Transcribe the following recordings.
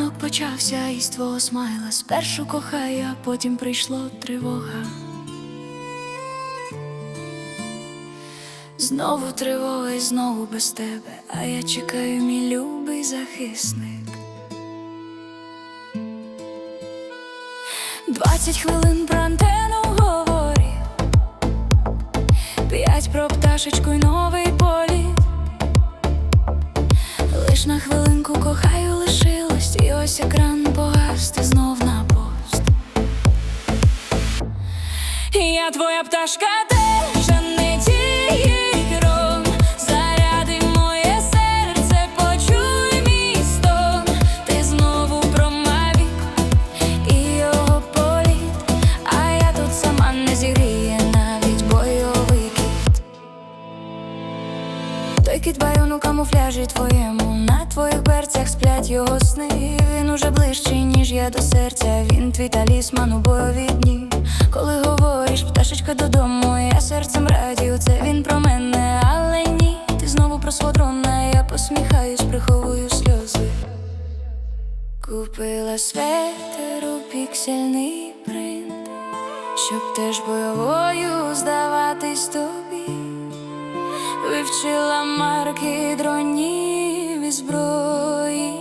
Ранок почався із твого смайла. Спершу кохаю, а потім прийшло тривога. Знову тривога і знову без тебе, а я чекаю, мій любий захисник. Двадцять хвилин про антенну говорить, п'ять про пташечку й новий політ. Лиш на хвилинку кохаю лишилось, і ось екран погас, ти знов на пост. Я твоя пташка теж той кіт байон у камуфляжі твоєму. На твоїх берцях сплять його сни. Він уже ближчий, ніж я до серця. Він твій талісман у бойові дні. Коли говориш, пташечка додому Я серцем радію, це він про мене Але ні, ти знову про свого Я посміхаюсь, приховую сльози. Купила светер у піксельний принт Щоб теж бойовою здаватись тобі Вивчила марки дронів і зброї,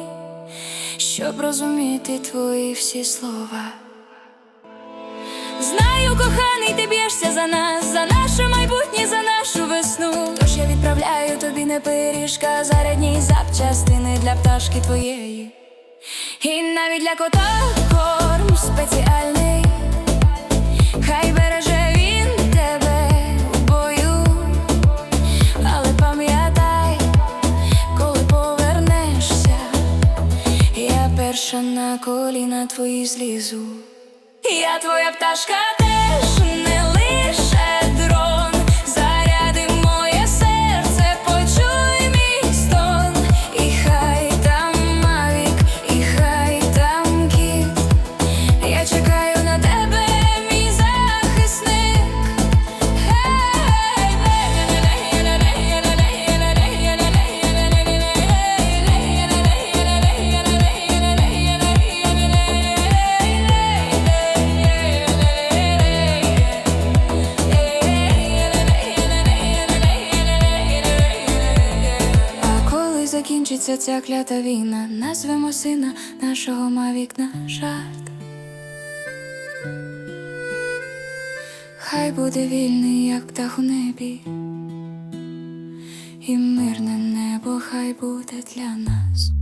щоб розуміти твої всі слова. Знаю, коханий, ти б'єшся за нас, за наше майбутнє, за нашу весну. Тож я відправляю тобі не пиріжка, зарядні запчастини для пташки твоєї. І навіть для кота корм спеціальний. Хай перша на коліна твої злізу. Я твоя пташка закінчиться ця клята війна, назвемо сина нашого мавік на жарт. Хай буде вільний, як птах у небі, і мирне небо хай буде для нас.